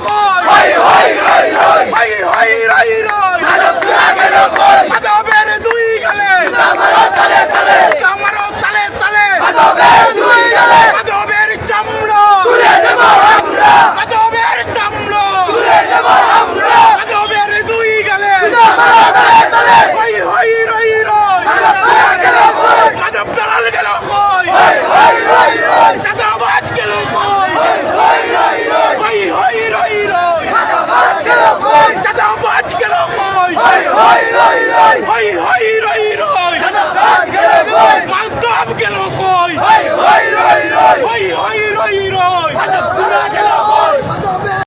Fogo! High high রই রই মাধ্যম গেল কই হাই হাই রই রই হাই হাই রই রই